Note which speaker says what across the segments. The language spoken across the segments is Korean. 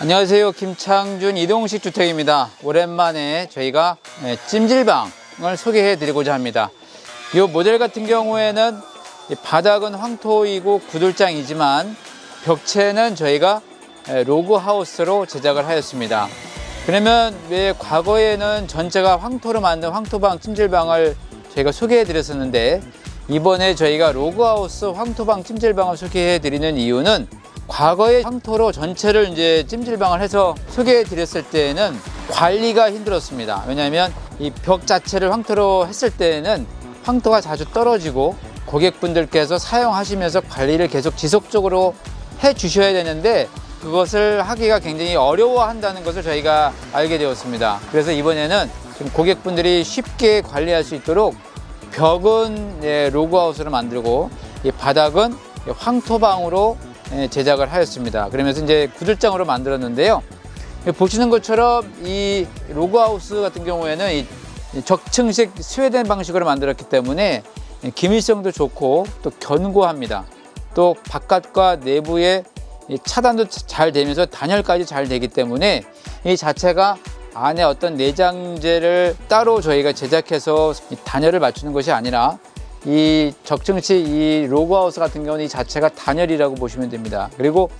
Speaker 1: 안녕하세요. 김창준 이동식 주택입니다. 오랜만에 저희가 예, 찜질방을 소개해 드리고자 합니다. 이 모델 같은 경우에는 이 바닥은 황토이고 구들장이지만 벽체는 저희가 예, 로그하우스로 제작을 하였습니다. 그러면 왜 과거에는 전체가 황토로 만든 황토방 찜질방을 저희가 소개해 드렸었는데 이번에 저희가 로그하우스 황토방 찜질방을 소개해 드리는 이유는 과거에 황토로 전체를 이제 찜질방을 해서 소개해 드렸을 때에는 관리가 힘들었습니다. 왜냐하면 이 벽 자체를 황토로 했을 때에는 황토가 자주 떨어지고 고객분들께서 사용하시면서 관리를 계속 지속적으로 해 주셔야 되는데 그것을 하기가 굉장히 어려워한다는 것을 저희가 알게 되었습니다. 그래서 이번에는 좀 고객분들이 쉽게 관리할 수 있도록 벽은 예, 로그아웃으로 만들고 이 바닥은 황토방으로 예, 제작을 하였습니다. 그러면서 이제 구들장으로 만들었는데요. 보시는 것처럼 이 로그하우스 같은 경우에는 이 적층식 스웨덴 방식으로 만들었기 때문에 기밀성도 좋고 또 견고합니다. 또 바깥과 내부의 이 차단도 잘 되면서 단열까지 잘 되기 때문에 이 자체가 안에 어떤 내장재를 따로 저희가 제작해서 이 단열을 맞추는 것이 아니라 이 적층시 이 로그하우스 같은 경우는 이 자체가 단열이라고 보시면 됩니다. 그리고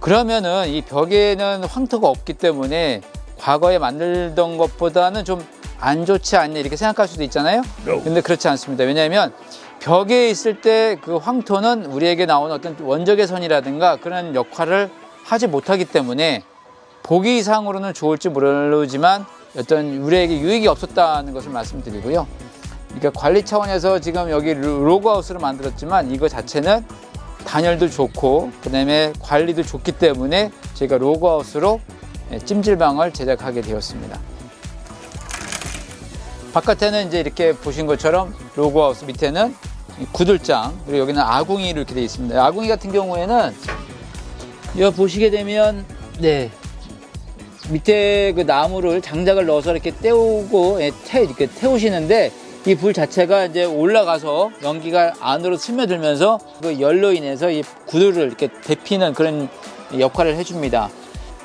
Speaker 1: 그러면은 이 벽에는 황토가 없기 때문에 과거에 만들던 것보다는 좀 안 좋지 않냐 이렇게 생각할 수도 있잖아요. 근데 그렇지 않습니다. 왜냐하면 벽에 있을 때 그 황토는 우리에게 나오는 어떤 원적의 선이라든가 그런 역할을 하지 못하기 때문에 보기 이상으로는 좋을지 모르지만 어떤 우리에게 유익이 없었다는 것을 말씀드리고요. 그러니까 관리 차원에서 지금 여기 로그하우스를 만들었지만 이거 자체는 단열도 좋고 그다음에 관리도 좋기 때문에 저희가 로그하우스로 예, 찜질방을 제작하게 되었습니다. 바깥에는 이제 이렇게 보신 것처럼 로그하우스 밑에는 이 구들장 그리고 여기는 아궁이 이렇게 되어 있습니다. 아궁이 같은 경우에는 여기 보시게 되면 네 밑에 그 나무를 장작을 넣어서 이렇게 떼우고 예, 태 이렇게 태우시는데 이 불 자체가 이제 올라가서 연기가 안으로 스며들면서 그 열로 인해서 이 구들을 이렇게 데피는 그런 역할을 해줍니다.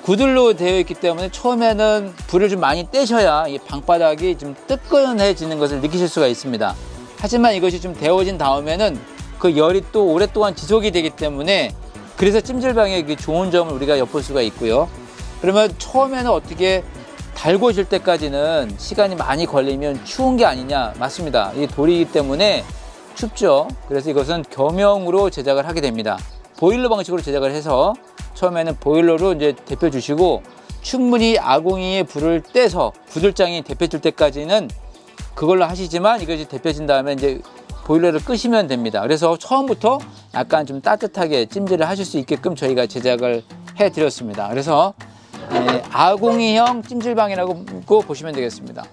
Speaker 1: 구들로 되어 있기 때문에 처음에는 불을 좀 많이 떼셔야 이 방바닥이 좀 뜨끈해지는 것을 느끼실 수가 있습니다. 하지만 이것이 좀 데워진 다음에는 그 열이 또 오랫동안 지속이 되기 때문에 그래서 찜질방의 그 좋은 점을 우리가 엿볼 수가 있고요. 그러면 처음에는 어떻게 달궈질 때까지는 시간이 많이 걸리면 추운 게 아니냐 맞습니다. 이게 돌이기 때문에 춥죠. 그래서 이것은 겸용으로 제작을 하게 됩니다. 보일러 방식으로 제작을 해서 처음에는 보일러로 이제 데펴 주시고 충분히 아궁이에 불을 떼서 구들장이 데펴질 때까지는 그걸로 하시지만 이것이 데펴진 다음에 이제 보일러를 끄시면 됩니다. 그래서 처음부터 약간 좀 따뜻하게 찜질을 하실 수 있게끔 저희가 제작을 해 드렸습니다. 그래서 예, 아궁이형 찜질방이라고 보시면 되겠습니다.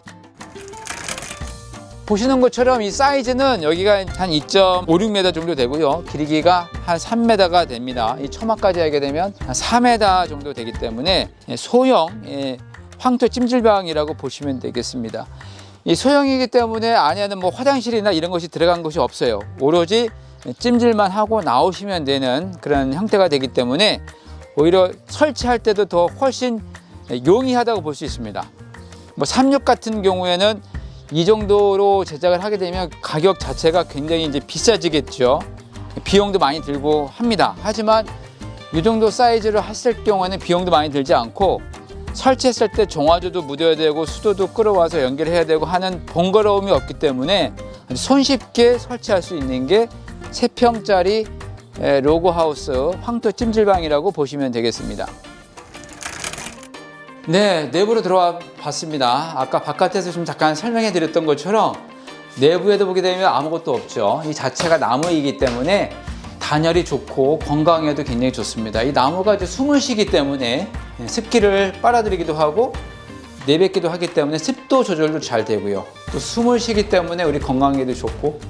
Speaker 1: 보시는 것처럼 이 사이즈는 여기가 한 2.56m 정도 되고요. 길이가 한 3m가 됩니다. 이 처마까지 하게 되면 한 4m 정도 되기 때문에 소형 예, 황토 찜질방이라고 보시면 되겠습니다. 이 소형이기 때문에 안에는 뭐 화장실이나 이런 것이 들어간 것이 없어요. 오로지 찜질만 하고 나오시면 되는 그런 형태가 되기 때문에 오히려 설치할 때도 더 훨씬 용이하다고 볼 수 있습니다. 뭐 36 같은 경우에는 이 정도로 제작을 하게 되면 가격 자체가 굉장히 이제 비싸지겠죠. 비용도 많이 들고 합니다. 하지만 이 정도 사이즈를 했을 경우에는 비용도 많이 들지 않고 설치했을 때 종아주도 묻어야 되고 수도도 끌어와서 연결해야 되고 하는 번거로움이 없기 때문에 손쉽게 설치할 수 있는 게 3평짜리 로그하우스 황토 찜질방이라고 보시면 되겠습니다. 네, 내부로 들어와 봤습니다. 아까 바깥에서 좀 잠깐 설명해 드렸던 것처럼 내부에도 보게 되면 아무것도 없죠. 이 자체가 나무이기 때문에 단열이 좋고 건강에도 굉장히 좋습니다. 이 나무가 이제 숨을 쉬기 때문에 습기를 빨아들이기도 하고 내뱉기도 하기 때문에 습도 조절도 잘 되고요. 또 숨을 쉬기 때문에 우리 건강에도 좋고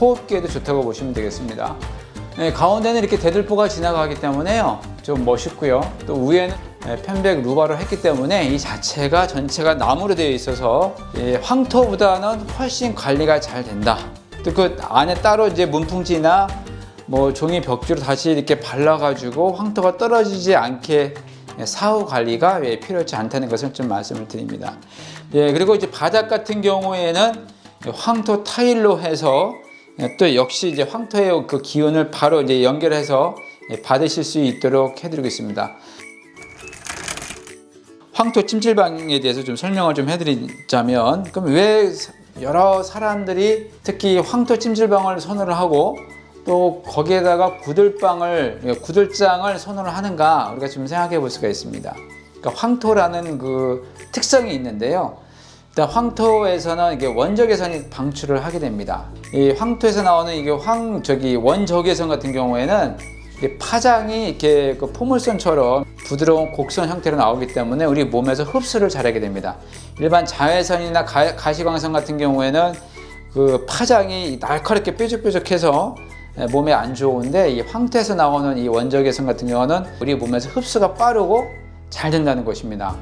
Speaker 1: 호흡기에도 좋다고 보시면 되겠습니다. 네, 가운데는 이렇게 대들보가 지나가기 때문에요. 좀 멋있고요. 또 위에는 네, 편백 루바로 했기 때문에 이 자체가 전체가 나무로 되어 있어서 예, 황토보다는 훨씬 관리가 잘 된다. 또 그 안에 따로 이제 문풍지나 뭐 종이 벽지로 다시 이렇게 발라가지고 황토가 떨어지지 않게 사후 관리가 예, 필요치 않다는 것을 좀 말씀을 드립니다. 예, 그리고 이제 바닥 같은 경우에는 황토 타일로 해서 예, 또 역시 이제 황토의 그 기운을 바로 이제 연결해서 예, 받으실 수 있도록 해드리고 있습니다. 황토 찜질방에 대해서 좀 설명을 좀 해드리자면 그럼 왜 여러 사람들이 특히 황토 찜질방을 선호를 하고 또 거기에다가 구들방을 구들장을 선호를 하는가 우리가 좀 생각해 볼 수가 있습니다. 그러니까 황토라는 그 특성이 있는데요. 일단 황토에서는 이게 원적외선이 방출을 하게 됩니다. 이 황토에서 나오는 이게 황 저기 원적외선 같은 경우에는 파장이 이렇게 그 포물선처럼 부드러운 곡선 형태로 나오기 때문에 우리 몸에서 흡수를 잘하게 됩니다. 일반 자외선이나 가, 가시광선 같은 경우에는 그 파장이 날카롭게 뾰족뾰족해서 몸에 안 좋은데 이 황토에서 나오는 이 원적외선 같은 경우는 우리 몸에서 흡수가 빠르고 잘 된다는 것입니다.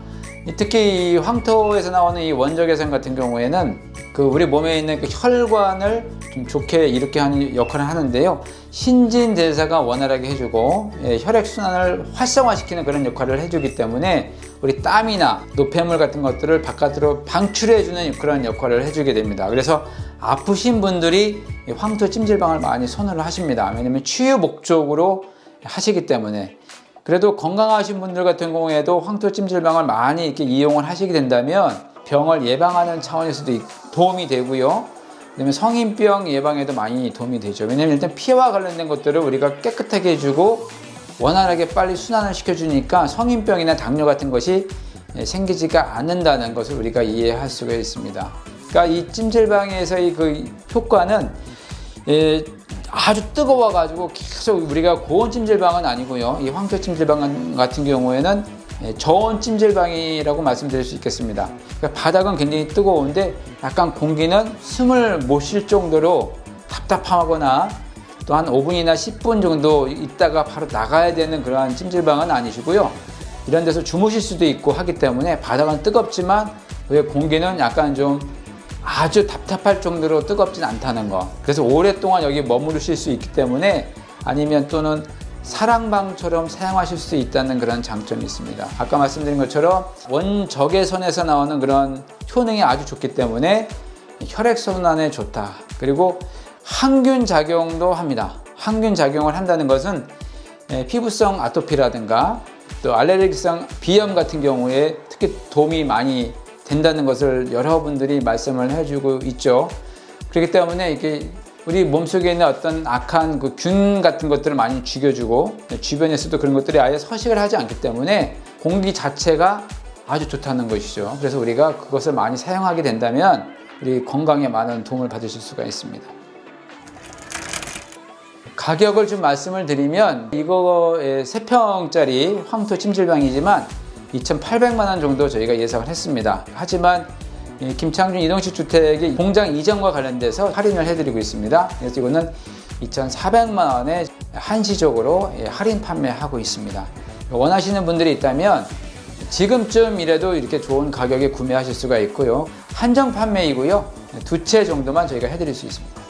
Speaker 1: 특히 이 황토에서 나오는 이 원적외선 같은 경우에는 그 우리 몸에 있는 그 혈관을 좀 좋게 이렇게 하는 역할을 하는데요. 신진 대사가 원활하게 해주고 예, 혈액 순환을 활성화시키는 그런 역할을 해주기 때문에 우리 땀이나 노폐물 같은 것들을 바깥으로 방출해주는 그런 역할을 해주게 됩니다. 그래서 아프신 분들이 이 황토 찜질방을 많이 선호를 하십니다. 왜냐하면 치유 목적으로 하시기 때문에 그래도 건강하신 분들 같은 경우에도 황토 찜 질방을 많이 이렇게 이용을 하시게 된다면 병을 예방하는 차원에서도 도움이 되고요. 그다음에 성인병 예방에도 많이 도움이 되죠. 왜냐면 일단 피와 관련된 것들을 우리가 깨끗하게 해주고 원활하게 빨리 순환을 시켜주니까 성인병이나 당뇨 같은 것이 생기지가 않는다는 것을 우리가 이해할 수가 있습니다. 그러니까 이 찜질방에서의 그 효과는 예, 아주 뜨거워가지고 계속 우리가 고온 찜질방은 아니고요. 이 황토 찜질방 같은 경우에는 예, 저온 찜질방이라고 말씀드릴 수 있겠습니다. 그러니까 바닥은 굉장히 뜨거운데 약간 공기는 숨을 못 쉴 정도로 답답하거나 또 한 5분이나 10분 정도 있다가 바로 나가야 되는 그러한 찜질방은 아니시고요. 이런 데서 주무실 수도 있고 하기 때문에 바닥은 뜨겁지만 왜 공기는 약간 좀 아주 답답할 정도로 뜨겁진 않다는 거. 그래서 오랫동안 여기 머무르실 수 있기 때문에 아니면 또는 사랑방처럼 사용하실 수 있다는 그런 장점이 있습니다. 아까 말씀드린 것처럼 원적외선에서 나오는 그런 효능이 아주 좋기 때문에 혈액순환에 좋다. 그리고 항균 작용도 합니다. 항균 작용을 한다는 것은 예, 피부성 아토피라든가 또 알레르기성 비염 같은 경우에 특히 도움이 많이 된다는 것을 여러분들이 말씀을 해주고 있죠. 그렇기 때문에 이게 우리 몸속에 있는 어떤 악한 그 균 같은 것들을 많이 죽여주고 주변에서도 그런 것들이 아예 서식을 하지 않기 때문에 공기 자체가 아주 좋다는 것이죠. 그래서 우리가 그것을 많이 사용하게 된다면 우리 건강에 많은 도움을 받으실 수가 있습니다. 가격을 좀 말씀을 드리면 이거 3평짜리 황토 찜질방이지만 2,800만 원 정도 저희가 예상을 했습니다. 하지만 이 김창준 이동식 주택의 공장 이전과 관련돼서 할인을 해드리고 있습니다. 그래서 이거는 2,400만 원에 한시적으로 예, 할인 판매하고 있습니다. 원하시는 분들이 있다면 지금쯤이라도 이렇게 좋은 가격에 구매하실 수가 있고요. 한정 판매이고요. 두 채 정도만 저희가 해드릴 수 있습니다.